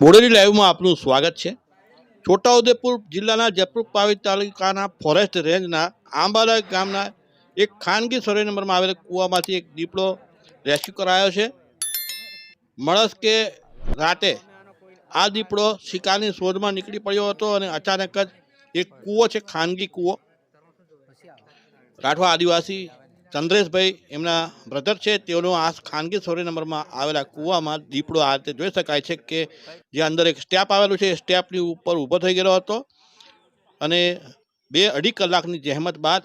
બોડેલી લાઈવમાં આપનું સ્વાગત છે. છોટાઉદેપુર જિલ્લાના જયપુર પાવી તાલુકાના ફોરેસ્ટ રેન્જના આંબાલા ગામના એક ખાનગી સર્વે નંબરમાં આવેલ કૂવામાંથી એક દીપડો રેસ્ક્યુ કરાયો છે. મળસ કે રાતે આ દીપડો શિકારની શોધમાં નીકળી પડ્યો હતો અને અચાનક જ એક કૂવો છે, ખાનગી કૂવો. રાઠવા આદિવાસી ચંદ્રેશભાઈ એમના બ્રધર છે, તેઓનો આ ખાનગી સોરી નંબરમાં આવેલા કૂવામાં દીપડો આ રીતે જોઈ શકાય છે કે જે અંદર એક સ્ટેપ આવેલું છે, એ સ્ટેપની ઉપર ઊભો થઈ ગયેલો હતો અને બે અઢી કલાકની જહેમત બાદ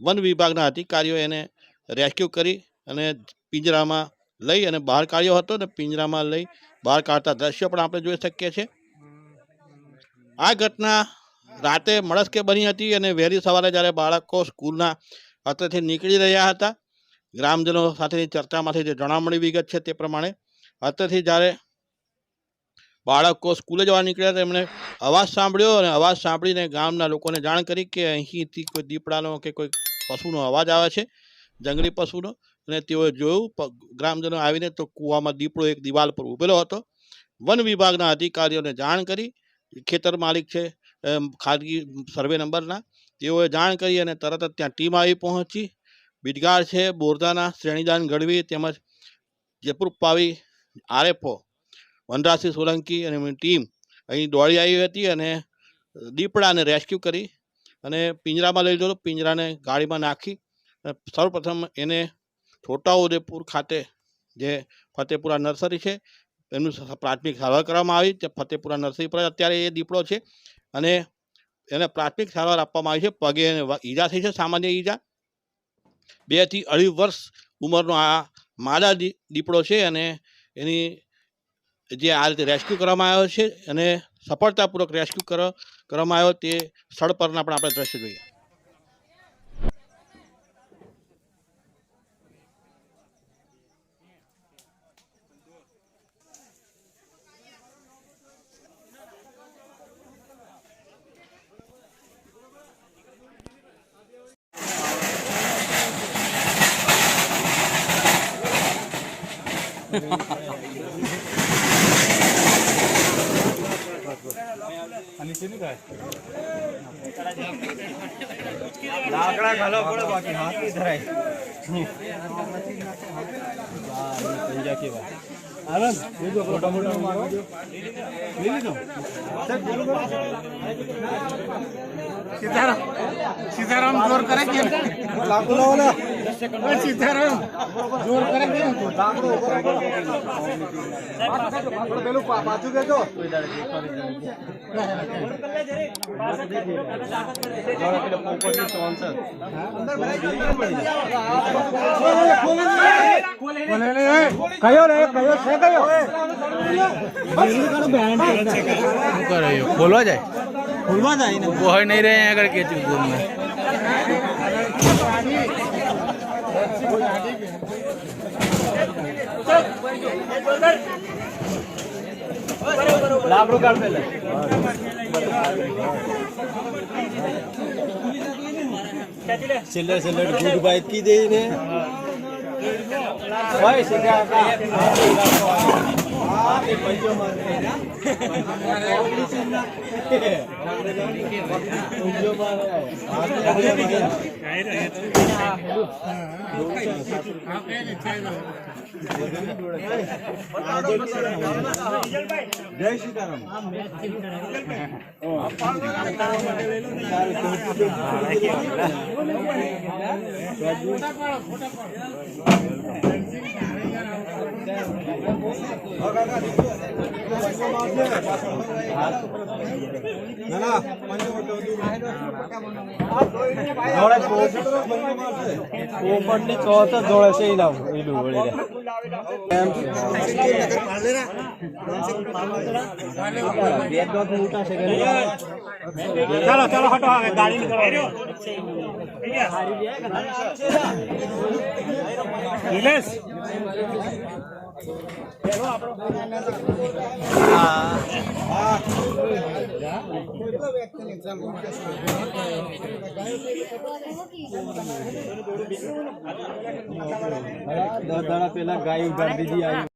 વન વિભાગના અધિકારીઓ એને રેસ્ક્યુ કરી અને પિંજરામાં લઈ અને બહાર કાઢ્યો હતો અને પિંજરામાં લઈ બહાર કાઢતા દ્રશ્યો પણ આપણે જોઈ શકીએ છીએ. આ ઘટના રાતે મળસ્કે બની હતી અને વહેલી સવારે જ્યારે બાળકો સ્કૂલના હસ્તેથી નીકળી રહ્યા હતા. ગ્રામજનો સાથેની ચર્ચામાંથી જે જાણવા મળી વિગત છે તે પ્રમાણે અત્રેથી જ્યારે બાળકો સ્કૂલે જવા નીકળ્યા તેમણે અવાજ સાંભળ્યો અને અવાજ સાંભળીને ગામના લોકોને જાણ કરી કે અહીંથી કોઈ દીપડાનો કે કોઈ પશુનો અવાજ આવે છે, જંગલી પશુનો. અને તેઓએ જોયું ગ્રામજનો આવીને તો કૂવામાં દીપડો એક દિવાલ પર ઊભેલો હતો. વન વિભાગના અધિકારીઓને જાણ કરી, ખેતર માલિક છે ખાનગી સર્વે નંબરના તેઓએ જાણ કરી અને તરત જ ત્યાં ટીમ આવી પહોંચી. બિડગાર છે બોરદાના શ્રેણીદાન ગઢવી તેમજ જયપુર પાવી આરએફઓ વનરાજસિંહ સોલંકી અને એમની ટીમ અહીં દોડી આવી હતી અને દીપડાને રેસ્ક્યુ કરી અને પિંજરામાં લઈ લીધો પિંજરાને ગાડીમાં નાખી સૌપ્રથમ એને છોટાઉદેપુર ખાતે, જે ફતેપુરા નર્સરી છે, એમનું પ્રાથમિક સારવાર કરવામાં આવી. તે ફતેપુરા નર્સરી પર અત્યારે એ દીપડો છે અને એને પ્રાથમિક સારવાર આપવામાં આવી છે. પગે એને ઈજા થઈ છે, સામાન્ય ઈજા. બેથી અઢી વર્ષ ઉંમરનો આ માદા દીપડો છે અને એની જે આ રીતે રેસ્ક્યુ કરવામાં આવ્યો છે અને સફળતાપૂર્વક રેસ્ક્યુ કર, કરવામાં આવ્યો તે સ્થળ પરના પણ આપણે દ્રશ્ય જોઈએ. લાકડા ઘાલો પડે બાકી હાથ નહીં ધરાય સીતારામ જોર કરે કે સીતારામ જોર કરે કે પેલું પાછું કેજો કયો રે કયો છે કયો? ખોલવા જાય? ખોલવા જાય ને. કોઈ નહીં રહે અહીંયા આગળ કેચું દૂર લાકડું કાઢ પેલે છેલ્લે છેલ્લે ગુડ બાય કી દે ને ભાઈ સીધા જય સીતારામ ના ના પોપટની ચોથ જ જોડે છે એના એલું વળી ચાલો ચાલો, હટો હવે ગાડી નીકળો નિલેશ દસ દાડા પેલા ગાય ઉગાડી દીધી આવી.